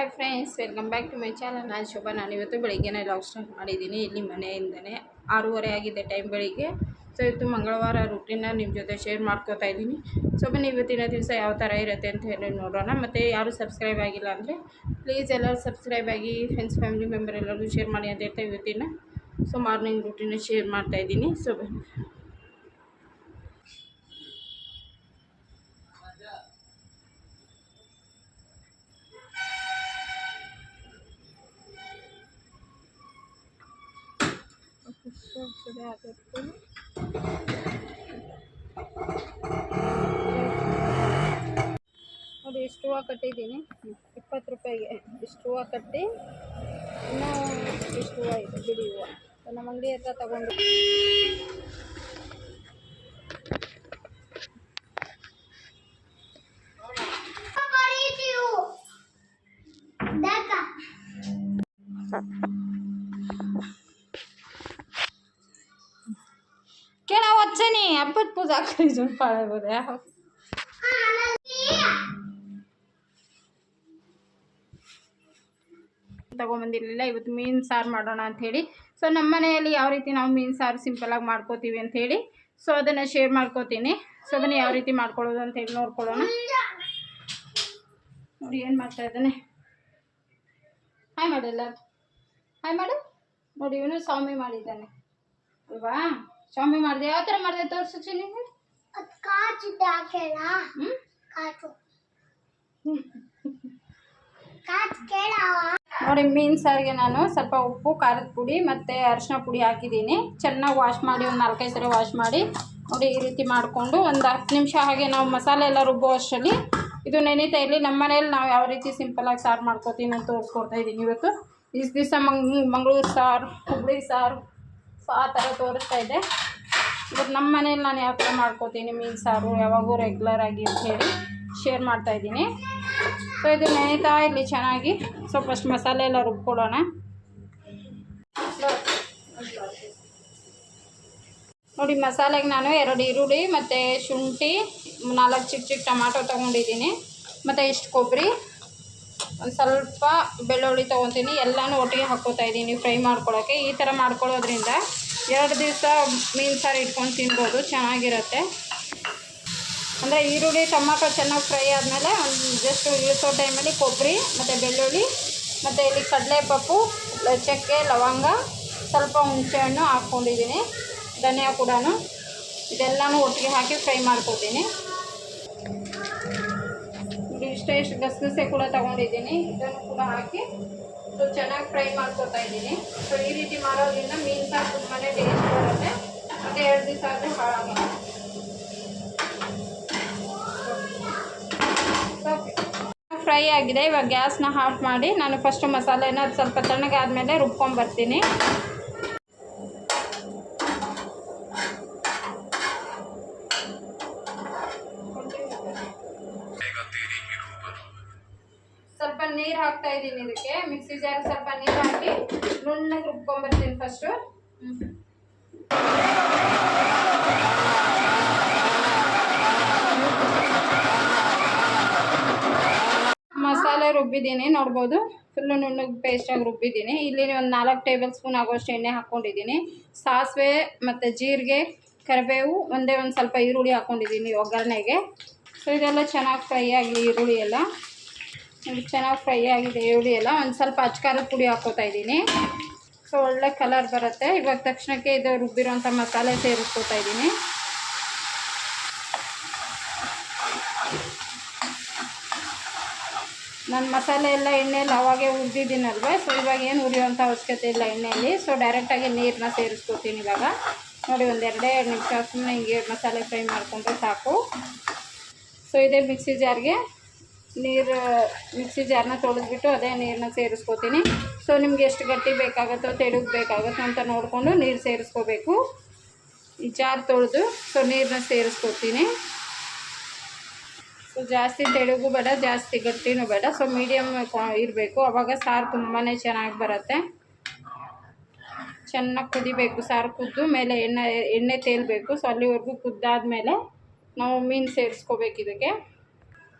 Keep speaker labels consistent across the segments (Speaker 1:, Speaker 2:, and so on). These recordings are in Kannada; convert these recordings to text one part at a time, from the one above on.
Speaker 1: Hi friends welcome back to my channel ನಾನು ಶೋಭಾ. ನಾನು ಇವತ್ತು ಬೆಳಿಗ್ಗೆನೇ ಲಾಗ್ ಸ್ಟಾರ್ಟ್ ಮಾಡಿದ್ದೀನಿ. ಇಲ್ಲಿ ಮನೆಯಿಂದನೇ ಆರೂವರೆ ಆಗಿದೆ ಟೈಮ್ ಬೆಳಿಗ್ಗೆ. ಸೊ ಇವತ್ತು ಮಂಗಳವಾರ ರುಟೀನ ನಿಮ್ಮ ಜೊತೆ ಶೇರ್ ಮಾಡ್ಕೋತಾ ಇದ್ದೀನಿ. ಸೊ ಬನ್ನಿ, ಇವತ್ತಿನ ದಿವಸ ಯಾವ ಥರ ಇರುತ್ತೆ ಅಂತ ಹೇಳಿ ನೋಡೋಣ. ಮತ್ತು ಯಾರು ಸಬ್ಸ್ಕ್ರೈಬ್ ಆಗಿಲ್ಲ ಅಂದರೆ ಪ್ಲೀಸ್ ಎಲ್ಲರೂ ಸಬ್ಸ್ಕ್ರೈಬ್ ಆಗಿ ಫ್ರೆಂಡ್ಸ್ ಫ್ಯಾಮಿಲಿ ಮೆಂಬರ್ ಎಲ್ಲರಿಗೂ ಶೇರ್ ಮಾಡಿ ಅಂತ ಹೇಳ್ತಾ ಇವತ್ತಿನ. ಸೊ ಮಾರ್ನಿಂಗ್ ರುಟೀನ ಶೇರ್ ಮಾಡ್ತಾಯಿದ್ದೀನಿ ಸೊ ಬನ್ನಿ. ನೋಡಿ, ಇಷ್ಟು ಹೂವು ಕಟ್ಟಿದ್ದೀನಿ. ಇಪ್ಪತ್ತು ರೂಪಾಯಿಗೆ ಇಷ್ಟು ಹೂವು ಕಟ್ಟಿ, ಇನ್ನೂ ಇಷ್ಟು ಹೂವು ಇದೆ ಬಿಡಿ ಹೂವು. ನಮ್ಮ ಅಂಗಡಿ ಹತ್ರ ತಗೊಂಡು કેળા છે ને આપ જ પૂજા કરી જોડ ತಗೊಂಬಂದಿರಲಿಲ್ಲ ಇವತ್ತು ಮೀನು ಸಾರು ಮಾಡೋಣ ಅಂಥೇಳಿ. ಸೊ ನಮ್ಮ ಮನೆಯಲ್ಲಿ ಯಾವ ರೀತಿ ನಾವು ಮೀನು ಸಾರು ಸಿಂಪಲಾಗಿ ಮಾಡ್ಕೋತೀವಿ ಅಂಥೇಳಿ ಸೊ ಅದನ್ನು ಶೇರ್ ಮಾಡ್ಕೋತೀನಿ. ಸೊ ಅದನ್ನು ಯಾವ ರೀತಿ ಮಾಡ್ಕೊಳ್ಳೋದು ಅಂತೇಳಿ ನೋಡ್ಕೊಳ್ಳೋಣ. ನೋಡಿ, ಏನು ಮಾಡ್ತಾ ಇದ್ದಾನೆ? ಹಾಯ್ ಮಾಡಲ್ಲ ಹಾಯ್ ಮಾಡು ನೋಡಿ, ಇವನು ಸ್ವಾಮಿ ಮಾಡಿದ್ದಾನೆ. ಅಲ್ವಾ? ಸ್ವಾಮಿ ಮಾಡಿದೆ ಯಾವ ಥರ ಮಾಡಿದೆ ತೋರಿಸು ಅದು
Speaker 2: ಕಾಚಿದ್ದ ಹಾಕೇಳ
Speaker 1: ಹ್ಞೂ
Speaker 2: ಕಾಚು. ಕಾಚ್ ಕೇಳವ
Speaker 1: ನೋಡಿ ಮೀನು ಸಾರಿಗೆ ನಾನು ಸ್ವಲ್ಪ ಉಪ್ಪು ಖಾರದ ಪುಡಿ ಮತ್ತು ಅರಿಶಿನ ಪುಡಿ ಹಾಕಿದ್ದೀನಿ. ಚೆನ್ನಾಗಿ ವಾಶ್ ಮಾಡಿ ಒಂದು ನಾಲ್ಕೈದು ಸರಿ ವಾಶ್ ಮಾಡಿ. ನೋಡಿ ಈ ರೀತಿ ಮಾಡಿಕೊಂಡು ಒಂದು ಹತ್ತು ನಿಮಿಷ ಹಾಗೆ ನಾವು ಮಸಾಲೆ ಎಲ್ಲ ರುಬ್ಬೋ ಅಷ್ಟರಲ್ಲಿ. ಇದು ನೆನೀತಾ ಇರಲಿ ನಮ್ಮ ಮನೇಲಿ ನಾವು ಯಾವ ರೀತಿ ಸಿಂಪಲಾಗಿ ಸಾರು ಮಾಡ್ಕೋತೀನಿ ಅಂತ ತೋರಿಸ್ಕೊಡ್ತಾ ಇದ್ದೀನಿ ಇವತ್ತು. ಇಷ್ಟು ದಿವಸ ಮಂಗ್ ಮಂಗಳೂರು ಸಾರು ಹುಬ್ಳಿ ಸಾರು ಸೊ ಆ ಥರ ತೋರಿಸ್ತಾ ಇದೆ. ಇವತ್ತು ನಮ್ಮ ಮನೇಲಿ ನಾನು ಯಾವ ಥರ ಮಾಡ್ಕೋತೀನಿ ಮೀನು ಸಾರು ಯಾವಾಗೂ ರೆಗ್ಯುಲರ್ ಆಗಿ ಅಂತ ಹೇಳಿ ಶೇರ್ ಮಾಡ್ತಾ ಇದ್ದೀನಿ. ಸೊ ಇದು ನೆನೀತಾ ಇರಲಿ ಚೆನ್ನಾಗಿ ಸೊ ಫಸ್ಟ್ ಮಸಾಲೆ ಎಲ್ಲ ರುಬ್ಕೊಳ್ಳೋಣ. ನೋಡಿ, ಮಸಾಲೆಗೆ ನಾನು ಎರಡು ಈರುಳ್ಳಿ ಮತ್ತು ಶುಂಠಿ, ನಾಲ್ಕು ಚಿಕ್ಕ ಚಿಕ್ಕ ಟೊಮಾಟೊ ತೊಗೊಂಡಿದ್ದೀನಿ. ಮತ್ತು ಇಷ್ಟು ಕೊಬ್ಬರಿ, ಒಂದು ಸ್ವಲ್ಪ ಬೆಳ್ಳುಳ್ಳಿ ತೊಗೊತೀನಿ. ಎಲ್ಲನೂ ಒಟ್ಟಿಗೆ ಹಾಕ್ಕೋತಾ ಇದ್ದೀನಿ ಫ್ರೈ ಮಾಡ್ಕೊಳ್ಳೋಕ್ಕೆ ಈ ಥರ ಮಾಡ್ಕೊಳ್ಳೋದ್ರಿಂದ ಎರಡು ದಿವಸ ಮೀನು ಸಾರು ಇಟ್ಕೊಂಡು ತಿನ್ಬೋದು, ಚೆನ್ನಾಗಿರುತ್ತೆ. ಅಂದರೆ ಈರುಳ್ಳಿ, ಟೊಮಾಟೊ ಚೆನ್ನಾಗಿ ಫ್ರೈ ಆದಮೇಲೆ ಒಂದು ಜಸ್ಟ್ ಇಳಿಸೋ ಟೈಮಲ್ಲಿ ಕೊಬ್ಬರಿ, ಮತ್ತು ಬೆಳ್ಳುಳ್ಳಿ, ಮತ್ತು ಇಲ್ಲಿ ಕಡಲೆಪಪ್ಪು ಪಪ್ಪು ಚಕ್ಕೆ, ಲವಂಗ, ಸ್ವಲ್ಪ ಹುಣಸೆಹಣ್ಣು ಹಾಕ್ಕೊಂಡಿದ್ದೀನಿ. ಧನಿಯಾ ಕೂಡ ಇದೆಲ್ಲನೂ ಒಟ್ಟಿಗೆ ಹಾಕಿ ಫ್ರೈ ಮಾಡ್ಕೊತೀನಿ. ಇಷ್ಟು ಇಷ್ಟೇ ಇಷ್ಟು ಗಸಗಸೆ ಕೂಡ ತಗೊಂಡಿದ್ದೀನಿ. ಇದನ್ನು ಕೂಡ ಹಾಕಿ ಸೊ ಚೆನ್ನಾಗಿ ಫ್ರೈ ಮಾಡ್ಕೊತಾ ಇದ್ದೀನಿ. ಸೊ ಈ ರೀತಿ ಮಾಡೋದ್ರಿಂದ ಮೀನು ಸಾರು ತುಂಬಾ ಟೇಸ್ಟ್ ಬರುತ್ತೆ. ಮತ್ತು ಎರಡು ದಿವಸ ಆದರೆ ಹಾಳಾಗಲ್ಲ. ಫ್ರೈ ಆಗಿದೆ. ಇವಾಗ ಗ್ಯಾಸ್ನ ಹಾಫ್ ಮಾಡಿ ನಾನು ಫಸ್ಟು ಮಸಾಲೆನ ಸ್ವಲ್ಪ ತಣ್ಣಗಾದ್ಮೇಲೆ ರುಬ್ಕೊಂಬರ್ತೀನಿ ಸ್ವಲ್ಪ ನೀರು ಹಾಕ್ತಾ ಇದ್ದೀನಿ ಇದಕ್ಕೆ ಮಿಕ್ಸಿ ಜಾರ್ ಹಾಕಿ ನುಣ್ಣಗೆ ರುಬ್ಕೊಂಬರ್ತೀನಿ ಫಸ್ಟು ಮಸಾಲೆ ರುಬ್ಬಿದ್ದೀನಿ, ನೋಡ್ಬೋದು. ಫುಲ್ಲು ನುಣ್ಣಗೆ ಪೇಸ್ಟಾಗಿ ರುಬ್ಬಿದ್ದೀನಿ. ಇಲ್ಲಿ ಒಂದು ನಾಲ್ಕು ಟೇಬಲ್ ಸ್ಪೂನ್ ಆಗೋಷ್ಟು ಎಣ್ಣೆ ಹಾಕ್ಕೊಂಡಿದ್ದೀನಿ ಸಾಸಿವೆ ಮತ್ತು ಜೀರಿಗೆ, ಕರಿಬೇವು, ಒಂದೇ ಒಂದು ಸ್ವಲ್ಪ ಈರುಳ್ಳಿ ಹಾಕ್ಕೊಂಡಿದ್ದೀನಿ ಒಗ್ಗರಣೆಗೆ. ಸೊ ಇದೆಲ್ಲ ಚೆನ್ನಾಗಿ ಫ್ರೈ ಆಗಲಿ ಈರುಳ್ಳಿ ಎಲ್ಲ. ನೋಡಿ ಚೆನ್ನಾಗಿ ಫ್ರೈ ಆಗಿದೆ ಈರುಳ್ಳಿ ಎಲ್ಲ ಒಂದು ಸ್ವಲ್ಪ ಅಚ್ಕಾರದ ಪುಡಿ ಹಾಕ್ಕೋತಾ ಇದ್ದೀನಿ. ಸೊ ಒಳ್ಳೆ ಕಲರ್ ಬರುತ್ತೆ. ಇವಾಗ ತಕ್ಷಣಕ್ಕೆ ಇದು ರುಬ್ಬಿರೋಂಥ ಮಸಾಲೆ ಸೇರಿಸ್ಕೋತಾ ಇದ್ದೀನಿ. ನಾನು ಮಸಾಲೆ ಎಲ್ಲ ಎಣ್ಣೆಯಲ್ಲಿ ಅವಾಗೆ ಹುರಿದಿದ್ದೀನಲ್ವ? ಸೊ ಇವಾಗ ಏನು ಹುರಿಯೋಂಥ ಅವಶ್ಯಕತೆ ಇಲ್ಲ ಎಣ್ಣೆಯಲ್ಲಿ. ಸೊ ಡೈರೆಕ್ಟಾಗಿ ನೀರನ್ನ ಸೇರಿಸ್ಕೊತೀನಿ ಇವಾಗ. ನೋಡಿ, ಒಂದು ಎರಡೇ ಎರಡು ನಿಮಿಷ ಸುಮ್ಮನೆ ಹಿಂಗೆ ಮಸಾಲೆ ಫ್ರೈ ಮಾಡಿಕೊಂಡ್ರೆ ಸಾಕು. ಸೊ ಇದೇ ಮಿಕ್ಸಿ ಜಾರ್ಗೆ ನೀರು ಮಿಕ್ಸಿ ಜಾರ್ನ ತೊಳೆದ್ಬಿಟ್ಟು ಅದೇ ನೀರನ್ನ ಸೇರಿಸ್ಕೊತೀನಿ. ಸೊ ನಿಮ್ಗೆ ಎಷ್ಟು ಗಟ್ಟಿ ಬೇಕಾಗುತ್ತೋ ತೆಳುಗೆ ಬೇಕಾಗುತ್ತೋ ಅಂತ ನೋಡಿಕೊಂಡು ನೀರು ಸೇರಿಸ್ಕೋಬೇಕು. ಜಾರ್ ತೊಳೆದು ಸೊ ನೀರನ್ನ ಸೇರಿಸ್ಕೊತೀನಿ. ಸೊ ಜಾಸ್ತಿ ತೆಳುಗು ಬೇಡ, ಜಾಸ್ತಿ ಗಟ್ಟಿನೂ ಬೇಡ. ಸೊ ಮೀಡಿಯಮ್ ಇರಬೇಕು. ಅವಾಗ ಸಾರು ತುಂಬಾ ಚೆನ್ನಾಗಿ ಬರುತ್ತೆ. ಚೆನ್ನಾಗಿ ಕುದಿಬೇಕು. ಸಾರು ಕುದ್ದು ಮೇಲೆ ಎಣ್ಣೆ ಎಣ್ಣೆ ತೇಲ್ಬೇಕು. ಸೊ ಅಲ್ಲಿವರೆಗೂ ಕುದ್ದಾದ ಮೇಲೆ ನಾವು ಮೀನು ಸೇರಿಸ್ಕೋಬೇಕು ಇದಕ್ಕೆ.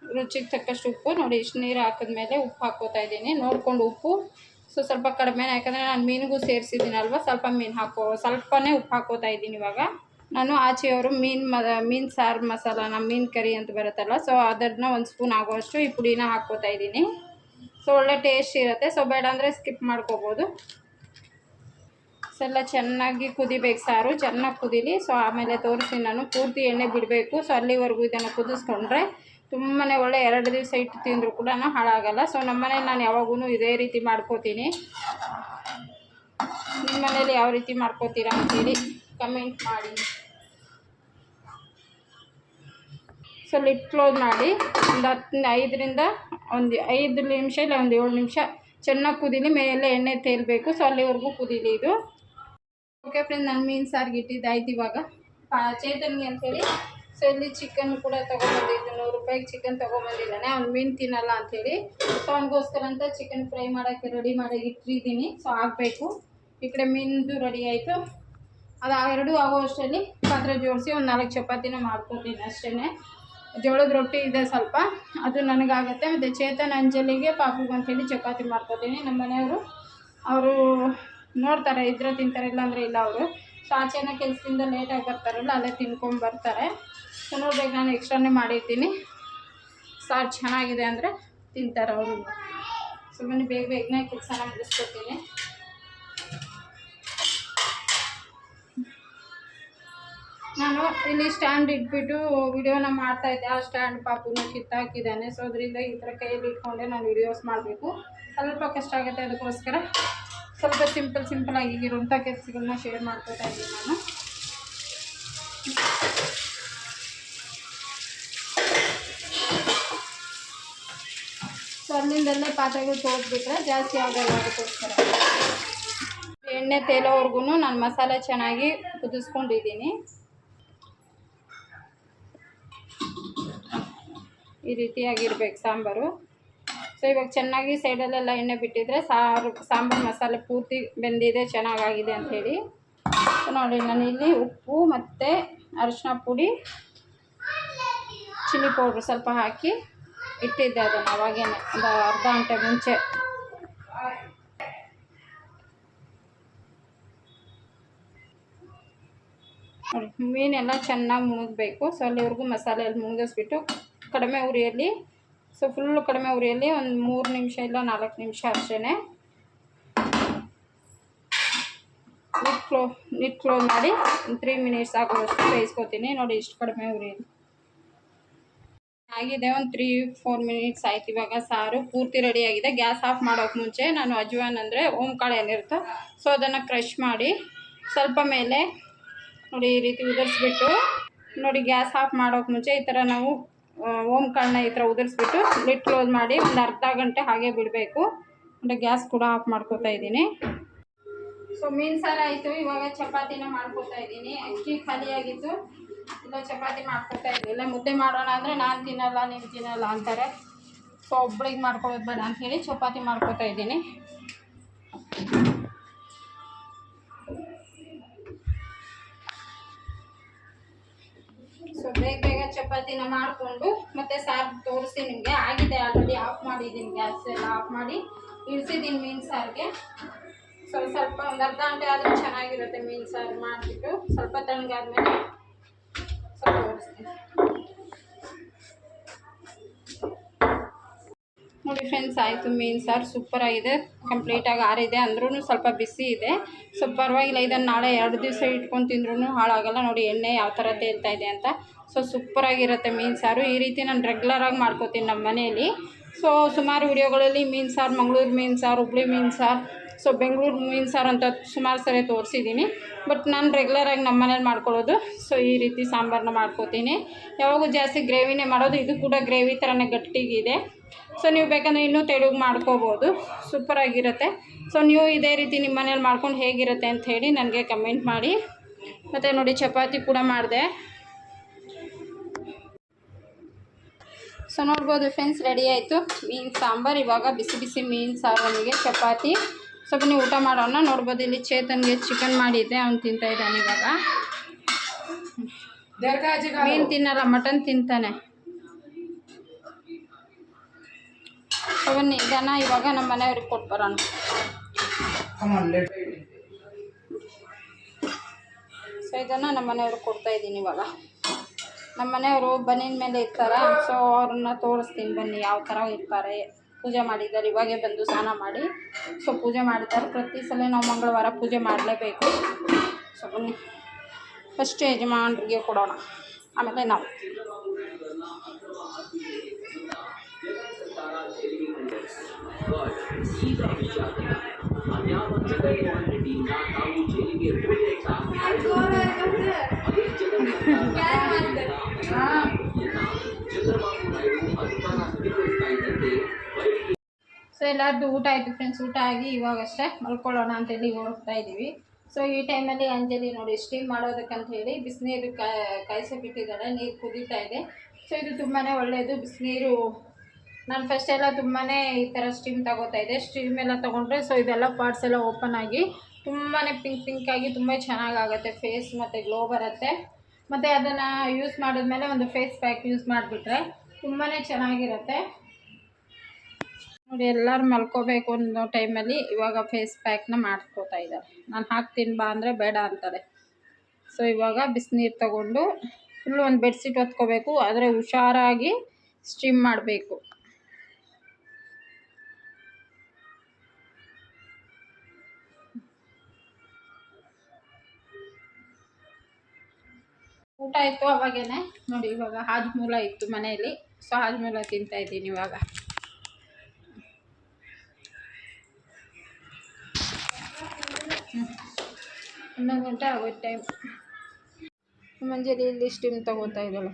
Speaker 1: ರುಚಿಗೆ ತಕ್ಕಷ್ಟು ಉಪ್ಪು ನೋಡಿ, ಇಷ್ಟು ನೀರು ಹಾಕಿದ್ಮೇಲೆ ಉಪ್ಪು ಹಾಕ್ಕೋತಾ ಇದ್ದೀನಿ. ನೋಡ್ಕೊಂಡು ಉಪ್ಪು. ಸೊ, ಸ್ವಲ್ಪ ಕಡಿಮೆ, ಯಾಕಂದರೆ ನಾನು ಮೀನಿಗೂ ಸೇರಿಸಿದ್ದೀನಲ್ವ, ಸ್ವಲ್ಪ ಮೀನು ಹಾಕೋ, ಸ್ವಲ್ಪನೇ ಉಪ್ಪು ಹಾಕೋತಾ ಇದ್ದೀನಿ ಇವಾಗ. ನಾನು ಆಚೆಯವರು ಮೀನು ಮ, ಮೀನು ಸಾರು ಮಸಾಲಾನ ಮೀನು ಕರಿ ಅಂತ ಬರುತ್ತಲ್ಲ ಸೊ ಅದನ್ನ ಒಂದು ಸ್ಪೂನ್ ಆಗೋಷ್ಟು ಈ ಪುಡಿನ ಹಾಕ್ಕೋತಾ ಇದ್ದೀನಿ. ಸೊ, ಒಳ್ಳೆ ಟೇಸ್ಟ್ ಇರುತ್ತೆ. ಸೊ, ಬೇಡ ಅಂದರೆ ಸ್ಕಿಪ್ ಮಾಡ್ಕೋಬೋದು. ಸೊ ಎಲ್ಲ ಚೆನ್ನಾಗಿ ಕುದಿಬೇಕು ಸಾರು, ಚೆನ್ನಾಗಿ ಕುದೀಲಿ. ಸೊ, ಆಮೇಲೆ ತೋರಿಸಿ ನಾನು ಪೂರ್ತಿ ಎಣ್ಣೆ ಬಿಡಬೇಕು. ಸೊ, ಅಲ್ಲಿವರೆಗೂ ಇದನ್ನು ಕುದಿಸ್ಕೊಂಡ್ರೆ ತುಂಬಾ ಒಳ್ಳೆ ಎರಡು ದಿವಸ ಇಟ್ಟು ತಿಂದರೂ ಕೂಡ ಹಾಳಾಗಲ್ಲ. ಸೊ ನಮ್ಮನೆ ನಾನು ಯಾವಾಗೂ ಇದೇ ರೀತಿ ಮಾಡ್ಕೋತೀನಿ. ನಿಮ್ಮ ಮನೇಲಿ ಯಾವ ರೀತಿ ಮಾಡ್ಕೋತೀರಾ ಅಂತೇಳಿ ಕಮೆಂಟ್ ಮಾಡಿ. ಸೊ ಲಿಟ್ ಕ್ಲೋಸ್ ಮಾಡಿ. ಒಂದು ಹತ್ತು, ಐದರಿಂದ ಒಂದು ಐದು ನಿಮಿಷ ಇಲ್ಲ ಒಂದು ಏಳು ನಿಮಿಷ ಚೆನ್ನಾಗಿ ಕುದೀಲಿ, ಮೇಲೆ ಎಣ್ಣೆ ತೇಲ್ಬೇಕು. ಸೊ ಅಲ್ಲಿವರೆಗೂ ಕುದೀಲಿ ಇದು. ಓಕೆ ಫ್ರೆಂಡ್ ನಾನು ಮೀನು ಸಾರಿಗೆ ಇಟ್ಟಿದ್ದಾಯ್ತು ಇವಾಗ. ಚೇತನ್ಗೆ ಅಂತೇಳಿ ಸೊ ಚಿಕನ್ ಕೂಡ ತೊಗೊಂಬಂದಿದ್ದು ನೂರು ರೂಪಾಯಿಗೆ ಚಿಕನ್ ತೊಗೊಂಬಂದಿದ್ದಾನೆ. ಅವ್ನು ಮೀನು ತಿನ್ನಲ್ಲ ಅಂಥೇಳಿ. ಸೊ ಅವನಿಗೋಸ್ಕರ ಅಂತ ಚಿಕನ್ ಫ್ರೈ ಮಾಡೋಕ್ಕೆ ರೆಡಿ ಮಾಡಿ ಇಟ್ಟಿದ್ದೀನಿ. ಸೊ ಆಗಬೇಕು. ಈ ಕಡೆ ಮೀನ್ದು ರೆಡಿ ಆಯಿತು. ಅದು ಎರಡು ಆಗೋ ಅಷ್ಟರಲ್ಲಿ ಪಾತ್ರೆ ಜೋಡಿಸಿ ಒಂದು ನಾಲ್ಕು ಚಪಾತಿನ ಮಾಡ್ಕೊತೀನಿ ಅಷ್ಟೇ ಜೋಳದ ರೊಟ್ಟಿ ಇದೆ ಸ್ವಲ್ಪ. ಅದು ನನಗಾಗುತ್ತೆ. ಮತ್ತು ಚೇತನ್ ಅಂಜಲಿಗೆ ಪಾಪುಗೆ ಅಂತೇಳಿ ಚಪಾತಿ ಮಾಡ್ಕೊತೀನಿ. ನಮ್ಮ ಮನೆಯವರು ಅವರು ನೋಡ್ತಾರೆ, ಇದ್ರೆ ತಿಂತಾರೆ, ಇಲ್ಲಾಂದರೆ ಇಲ್ಲ ಅವರು. ಸೊ ಆಚೆನ ಕೆಲಸದಿಂದ ಲೇಟಾಗಿ ಬರ್ತಾರಲ್ಲ ಅಲ್ಲೇ ತಿನ್ಕೊಂಡು ಬರ್ತಾರೆ. ಸೊ ನೋಡ್ಬೇಕು ನಾನು ಎಕ್ಸ್ಟ್ರಾನೇ ಮಾಡಿರ್ತೀನಿ. ಸಾರು ಚೆನ್ನಾಗಿದೆ ಅಂದರೆ ತಿಂತಾರೆ ಅವರು. ಸೊ ಬನ್ನಿ ಬೇಗ ಬೇಗನೆ ಕೆಲಸನ ಮುಗಿಸ್ಕೊತೀನಿ. ನಾನು ಇಲ್ಲಿ ಸ್ಟ್ಯಾಂಡ್ ಇಟ್ಬಿಟ್ಟು ವಿಡಿಯೋನ ಮಾಡ್ತಾ ಇದ್ದೆ. ಆ ಸ್ಟ್ಯಾಂಡ್ ಪಾಪುನ ಕಿತ್ತಾಕಿದ್ದಾನೆ. ಸೊ ಅದರಿಂದ ಈ ಥರ ಕೈಯಲ್ಲಿ ಇಟ್ಕೊಂಡೆ ನಾನು ವಿಡಿಯೋಸ್ ಮಾಡಬೇಕು. ಸ್ವಲ್ಪ ಕಷ್ಟ ಆಗುತ್ತೆ ಅದಕ್ಕೋಸ್ಕರ. ಸ್ವಲ್ಪ ಸಿಂಪಲ್ ಸಿಂಪಲ್ ಆಗಿ ಇರುವಂಥ ಕೆಲಸಗಳನ್ನ ಶೇರ್ ಮಾಡ್ಕೊತಾ ಇದ್ದೀನಿ ನಾನು. ಸೊ ಅಲ್ಲಿಂದಲ್ಲೇ ಪಾತ್ರೆಗಳು ತೋರಿಸ್ಬಿಟ್ರೆ ಜಾಸ್ತಿ ಆಗಲ್ಲ ಅದಕ್ಕೋಸ್ಕರ. ಎಣ್ಣೆ ತೇಲೋವರೆಗೂ ನಾನು ಮಸಾಲೆ ಚೆನ್ನಾಗಿ ಕುದಿಸ್ಕೊಂಡಿದ್ದೀನಿ. ಈ ರೀತಿಯಾಗಿರ್ಬೇಕು ಸಾಂಬಾರು. ಸೊ ಇವಾಗ ಚೆನ್ನಾಗಿ ಸೈಡಲ್ಲೆಲ್ಲ ಎಣ್ಣೆ ಬಿಟ್ಟಿದ್ರೆ ಸಾರು, ಸಾಂಬಾರು ಮಸಾಲೆ ಪೂರ್ತಿ ಬೆಂದಿದೆ, ಚೆನ್ನಾಗಾಗಿದೆ ಅಂಥೇಳಿ ಸೊ ನೋಡಿ, ನಾನು ಇಲ್ಲಿ ಉಪ್ಪು ಮತ್ತು ಅರಿಶಿನ ಪುಡಿ, ಚಿಲ್ಲಿ ಪೌಡ್ರ್ ಸ್ವಲ್ಪ ಹಾಕಿ ಇಟ್ಟಿದ್ದೆ ಅದನ್ನು ಅವಾಗೇನೆ. ಒಂದು ಅರ್ಧ ಗಂಟೆ ಮುಂಚೆ. ನೋಡಿ, ಮೀನೆಲ್ಲ ಚೆನ್ನಾಗಿ ಮುಳುಗಬೇಕು ಸೊ ಅಲ್ಲಿವರೆಗೂ ಮಸಾಲೆಯಲ್ಲಿ ಮುಳುಗಿಸ್ಬಿಟ್ಟು ಕಡಿಮೆ ಉರಿಯಲ್ಲಿ ಸೊ ಫುಲ್ಲು ಕಡಿಮೆ ಉರಿಯಲ್ಲಿ ಒಂದು ಮೂರು ನಿಮಿಷ ಇಲ್ಲ ನಾಲ್ಕು ನಿಮಿಷ ಅಷ್ಟೇ ನಿಟ್ ಕ್ಲೋ ನಿಟ್ ಕ್ಲೋಸ್ ಮಾಡಿ ತ್ರೀ ಮಿನಿಟ್ಸ್ ಆಗೋಷ್ಟು ಬೇಯಿಸ್ಕೊತೀನಿ. ನೋಡಿ ಇಷ್ಟು ಕಡಿಮೆ ಉರಿಯಲ್ಲಿ. ಆಗಿದೆ, ಒಂದು ತ್ರೀ ಫೋರ್ ಮಿನಿಟ್ಸ್ ಆಯ್ತು ಇವಾಗ ಸಾರು. ಪೂರ್ತಿ ರೆಡಿ ಆಗಿದೆ. ಗ್ಯಾಸ್ ಆಫ್ ಮಾಡೋಕೆ ಮುಂಚೆ ನಾನು ಅಜ್ವಾನ್ ಅಂದರೆ ಓಂಕಾಳು ಏನಿರುತ್ತೋ ಸೊ ಅದನ್ನು ಕ್ರಷ್ ಮಾಡಿ ಸ್ವಲ್ಪ ಮೇಲೆ ನೋಡಿ ಈ ರೀತಿ ಉದುರಿಸ್ಬಿಟ್ಟು ನೋಡಿ ಗ್ಯಾಸ್ ಆಫ್ ಮಾಡೋಕೆ ಮುಂಚೆ ಈ ಥರ ನಾವು ಓಮ್ ಕಾಳನ್ನ ಈ ಥರ ಉದುರಿಸ್ಬಿಟ್ಟು ಲಿಡ್ ಕ್ಲೋಸ್ ಮಾಡಿ ಒಂದು ಅರ್ಧ ಗಂಟೆ ಹಾಗೆ ಬಿಡಬೇಕು. ಅಂದರೆ ಗ್ಯಾಸ್ ಕೂಡ ಆಫ್ ಮಾಡ್ಕೋತಾ ಇದ್ದೀನಿ. ಸೊ ಮೀನು ಸಾರು ಆಯಿತು. ಇವಾಗ ಚಪಾತಿನ ಮಾಡ್ಕೋತಾ ಇದ್ದೀನಿ. ಅಕ್ಕಿ ಖಾಲಿಯಾಗಿತ್ತು ಇಲ್ಲ ಚಪಾತಿ ಮಾಡ್ಕೊತಾ ಇಲ್ಲ, ಮುದ್ದೆ ಮಾಡೋಣ ಅಂದರೆ ನಾನು ತಿನ್ನಲ್ಲ ನೀವು ತಿನ್ನಲ್ಲ ಅಂತಾರೆ. ಸೊ ಒಬ್ಳಿಗೆ ಮಾಡ್ಕೊಳ್ಳೋದು ಬೇಡ ಹೇಳಿ ಚಪಾತಿ ಮಾಡ್ಕೋತಾ ಇದ್ದೀನಿ. ಸೊ ಬೇಗ ಬೇಗ ಚಪಾತಿನ ಮಾಡಿಕೊಂಡು ಮತ್ತೆ ಸಾರು ತೋರಿಸಿ ನಿಮಗೆ. ಆಗಿದೆ ಆಲ್ರೆಡಿ ಆಫ್ ಮಾಡಿದ್ದೀನಿ ಗ್ಯಾಸ್ ಎಲ್ಲ ಆಫ್ ಮಾಡಿ. ಇಳಿಸಿದ್ದೀನಿ ಮೀನು ಸಾರಿಗೆ. ಸ್ವಲ್ಪ ಸ್ವಲ್ಪ ಒಂದು ಅರ್ಧ ಗಂಟೆ ಆದರೂ ಚೆನ್ನಾಗಿರುತ್ತೆ ಮೀನು ಸಾರು ಮಾಡಿಬಿಟ್ಟು. ಸ್ವಲ್ಪ ತಣ್ಣಗಾದ್ಮೇಲೆ ಸ್ವಲ್ಪ ತೋರಿಸ್ತೀನಿ. ನೋಡಿ ಫ್ರೆಂಡ್ಸ್ ಆಯಿತು, ಮೀನು ಸಾರು ಸೂಪರಾಗಿದೆ ಕಂಪ್ಲೀಟಾಗಿ ಆರಿದೆ ಅಂದ್ರೂ ಸ್ವಲ್ಪ ಬಿಸಿ ಇದೆ. ಸೊ ಪರವಾಗಿಲ್ಲ, ಇದನ್ನು ನಾಳೆ ಎರಡು ದಿವಸ ಇಟ್ಕೊಂಡು ತಿಂದ್ರೂ ಹಾಳಾಗಲ್ಲ, ನೋಡಿ ಎಣ್ಣೆ ಯಾವ ಥರ ತೇಲ್ತಾ ಇದೆ ಅಂತ. ಸೊ ಸೂಪರಾಗಿರುತ್ತೆ ಮೀನು ಸಾರು ಈ ರೀತಿ ನಾನು ರೆಗ್ಯುಲರಾಗಿ ಮಾಡ್ಕೋತೀನಿ ನಮ್ಮ ಮನೆಯಲ್ಲಿ ಸೊ ಸುಮಾರು ವಿಡಿಯೋಗಳಲ್ಲಿ ಮೀನು ಸಾರು ಮಂಗಳೂರು ಮೀನು ಸಾರು ಹುಬ್ಳಿ ಮೀನು ಸಾರು ಸೊ ಬೆಂಗಳೂರು ಮೀನು ಸಾರು ಅಂತ ಸುಮಾರು ಸರಿ ತೋರಿಸಿದ್ದೀನಿ ಬಟ್ ನಾನು ರೆಗ್ಯುಲರಾಗಿ ನಮ್ಮ ಮನೇಲಿ ಮಾಡ್ಕೊಳ್ಳೋದು. ಸೊ ಈ ರೀತಿ ಸಾಂಬಾರನ್ನ ಮಾಡ್ಕೋತೀನಿ. ಯಾವಾಗೂ ಜಾಸ್ತಿ ಗ್ರೇವಿನೇ ಮಾಡೋದು, ಇದು ಕೂಡ ಗ್ರೇವಿ ಥರನೇ ಗಟ್ಟಿಗಿದೆ. ಸೊ ನೀವು ಬೇಕಂದರೆ ಇನ್ನೂ ತೆಳುಗೆ ಮಾಡ್ಕೋಬೋದು. ಸೂಪರಾಗಿರುತ್ತೆ ಸೊ ನೀವು ಇದೇ ರೀತಿ ನಿಮ್ಮ ಮನೇಲಿ ಮಾಡ್ಕೊಂಡು ಹೇಗಿರುತ್ತೆ ಅಂತ ಹೇಳಿ ನನಗೆ ಕಮೆಂಟ್ ಮಾಡಿ. ಮತ್ತು ನೋಡಿ ಚಪಾತಿ ಕೂಡ ಮಾಡಿದೆ. ಸೊ ನೋಡ್ಬೋದು ಫ್ರೆಂಡ್ಸ್ ರೆಡಿ ಆಯಿತು. ಮೀನು ಸಾಂಬಾರು ಇವಾಗ ಬಿಸಿ ಬಿಸಿ ಮೀನು ನನಗೆ ಚಪಾತಿ. ಸ್ವಲ್ಪ ನೀವು ಊಟ ಮಾಡೋಣ. ನೋಡ್ಬೋದು ಇಲ್ಲಿ ಚೇತನ್ಗೆ ಚಿಕನ್ ಮಾಡಿದ್ದೆ. ಅವ್ನು ತಿಂತಾಯಿದ್ದಾನೆ ಇವಾಗ. ಮೀನು ತಿನ್ನಲ್ಲ ಮಟನ್ ತಿಂತಾನೆ. ಸೊ ದನ ಇವಾಗ ನಮ್ಮ ಮನೆಯವ್ರಿಗೆ ಕೊಟ್ಟು ಬರೋಣ. ಸೊ ಇದನ್ನು ನಮ್ಮ ಮನೆಯವ್ರಿಗೆ ಕೊಡ್ತಾ ಇದ್ದೀನಿ ಇವಾಗ. ನಮ್ಮ ಮನೆಯವರು ಬನ್ನಿನ ಮೇಲೆ ಇರ್ತಾರೆ ಸೊ ಅವ್ರನ್ನ ತೋರಿಸ್ತೀನಿ ಬನ್ನಿ ಯಾವ ಥರ ಇರ್ತಾರೆ. ಪೂಜೆ ಮಾಡಿದ್ದಾರೆ ಇವಾಗೇ ಬಂದು ಸ್ನಾನ ಮಾಡಿ. ಸೊ ಪೂಜೆ ಮಾಡಿದ್ದಾರೆ. ಪ್ರತಿ ಸಲ ನಾವು ಮಂಗಳವಾರ ಪೂಜೆ ಮಾಡಲೇಬೇಕು. ಸೊ ಬನ್ನಿ. ಫಸ್ಟ್ ಯಜಮಾನ್ರಿಗೆ ಕೊಡೋಣ. ಆಮೇಲೆ ನಾವು. ಸೊ ಎಲ್ಲರದ್ದು ಊಟ ಆಯಿತು ಫ್ರೆಂಡ್ಸ್ ಊಟ ಆಗಿ ಇವಾಗಷ್ಟೇ ಮಲ್ಕೊಳ್ಳೋಣ ಅಂತೇಳಿ ಹೋಗ್ತಾ ಇದ್ದೀವಿ ಸೊ ಈ ಟೈಮಲ್ಲಿ ಅಂಜಲಿ ನೋಡಿ ಸ್ಟೀಮ್ ಮಾಡೋದಕ್ಕಂತ ಹೇಳಿ ಬಿಸಿನೀರು ಕಾಯಿಸಿ ಬಿಟ್ಟಿದ್ದಾಳೆ ನೀರು ಕುದೀತಾ ಇದೆ. ಸೊ ಇದು ತುಂಬಾ ಒಳ್ಳೆಯದು ಬಿಸಿನೀರು ನಾನು ಫಸ್ಟ್ ಎಲ್ಲ ತುಂಬಾ ಈ ಥರ ಸ್ಟೀಮ್ ತಗೋತಾ ಇದ್ದೆ. ಸ್ಟೀಮ್ ಎಲ್ಲ ತೊಗೊಂಡ್ರೆ ಸೊ ಇದೆಲ್ಲ ಪಾರ್ಟ್ಸ್ ಎಲ್ಲ ಓಪನ್ ಆಗಿ ತುಂಬಾ ಪಿಂಕ್ ಪಿಂಕ್ ಆಗಿ ತುಂಬ ಚೆನ್ನಾಗಾಗುತ್ತೆ ಫೇಸ್ ಮತ್ತು ಗ್ಲೋ ಬರುತ್ತೆ. ಮತ್ತು ಅದನ್ನು ಯೂಸ್ ಮಾಡಿದ್ಮೇಲೆ ಒಂದು ಫೇಸ್ ಪ್ಯಾಕ್ ಯೂಸ್ ಮಾಡಿಬಿಟ್ರೆ ತುಂಬಾ ಚೆನ್ನಾಗಿರುತ್ತೆ. ನೋಡಿ, ಎಲ್ಲರೂ ಮಲ್ಕೋಬೇಕು ಅನ್ನೋ ಟೈಮಲ್ಲಿ ಇವಾಗ ಫೇಸ್ ಪ್ಯಾಕ್ನ ಮಾಡ್ಕೋತಾ ಇದ್ದಾರೆ. ನಾನು ಹಾಕ್ತೀನಿ ಬಾ ಅಂದರೆ ಬೇಡ ಅಂತಾರೆ. ಸೊ ಇವಾಗ ಬಿಸಿನೀರು ತಗೊಂಡು ಫುಲ್ ಒಂದು ಬೆಡ್ಶೀಟ್ ಹೊತ್ಕೋಬೇಕು. ಆದರೆ ಹುಷಾರಾಗಿ ಸ್ಟೀಮ್ ಮಾಡಬೇಕು. ಊಟ ಇತ್ತು ಅವಾಗೇನೆ. ನೋಡಿ, ಇವಾಗ ಹಾಜ್ಮೂಲ ಇತ್ತು ಮನೆಯಲ್ಲಿ. ಸೊ ಹಾಜ್ಮೂಲ ತಿಂತಾ ಇದ್ದೀನಿ ಇವಾಗ. ಹನ್ನೊಂದು ಗಂಟೆ ಆಗೋಯ್ತು ಟೈಮ್ ಮಂಜಲಿ ಇಲ್ಲಿ ಸ್ಟೀಮ್ ತಗೋತಾ ಇದ್ದಾಳೆ.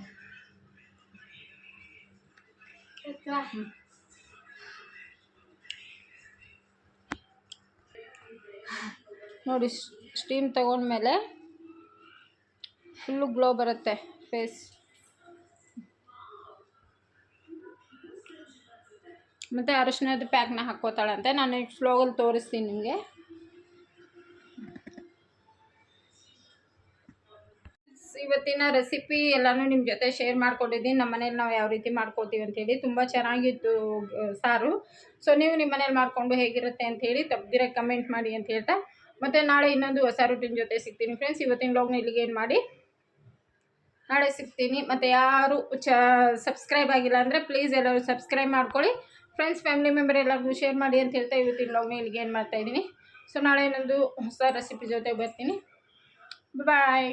Speaker 1: ನೋಡಿ ಸ್ಟೀಮ್ ತಗೊಂಡ್ಮೇಲೆ ಫುಲ್ಲು ಗ್ಲೋ ಬರುತ್ತೆ ಫೇಸ್. ಮತ್ತು ಅರಿಶಿನದ ಪ್ಯಾಕ್ನ ಹಾಕ್ಕೋತಾಳಂತೆ. ನಾನು ನೆಕ್ಸ್ಟ್ ಫ್ಲೋಗಲ್ಲಿ ತೋರಿಸ್ತೀನಿ ನಿಮಗೆ. ಇವತ್ತಿನ ರೆಸಿಪಿ ಎಲ್ಲನೂ ನಿಮ್ಮ ಜೊತೆ ಶೇರ್ ಮಾಡ್ಕೊಂಡಿದ್ದೀನಿ. ನಮ್ಮ ಮನೇಲಿ ನಾವು ಯಾವ ರೀತಿ ಮಾಡ್ಕೋತೀವಿ ಅಂತೇಳಿ ತುಂಬ ಚೆನ್ನಾಗಿತ್ತು ಸಾರು. ಸೊ ನೀವು ನಿಮ್ಮ ಮನೇಲಿ ಮಾಡಿಕೊಂಡು ಹೇಗಿರುತ್ತೆ ಅಂಥೇಳಿ ತಪ್ಪದಿರ ಕಮೆಂಟ್ ಮಾಡಿ ಅಂತ ಹೇಳ್ತಾ. ಮತ್ತು ನಾಳೆ ಇನ್ನೊಂದು ಹೊಸ ರೂಟಿನ ಜೊತೆ ಸಿಗ್ತೀನಿ ಫ್ರೆಂಡ್ಸ್ ಇವತ್ತಿನ ಲಾಗ್ನ ಇಲ್ಲಿಗೆ ಏನು ಮಾಡಿ. ನಾಳೆ ಸಿಗ್ತೀನಿ ಮತ್ತು ಯಾರು ಚ ಸಬ್ಸ್ಕ್ರೈಬ್ ಆಗಿಲ್ಲ ಅಂದರೆ ಪ್ಲೀಸ್ ಎಲ್ಲರೂ ಸಬ್ಸ್ಕ್ರೈಬ್ ಮಾಡ್ಕೊಳ್ಳಿ. ಫ್ರೆಂಡ್ಸ್ ಫ್ಯಾಮಿಲಿ ಮೆಂಬರ್ ಎಲ್ಲರಿಗೂ ಶೇರ್ ಮಾಡಿ ಅಂತ ಹೇಳ್ತಾ ಇವತ್ತಿನ ನಾವು ಇಲ್ಲಿಗೆ ಏನು ಮಾಡ್ತಾಯಿದ್ದೀನಿ ಸೊ ನಾಳೆ ಇನ್ನೊಂದು ಹೊಸ ರೆಸಿಪಿ ಜೊತೆ ಬರ್ತೀನಿ. ಬಾಯ್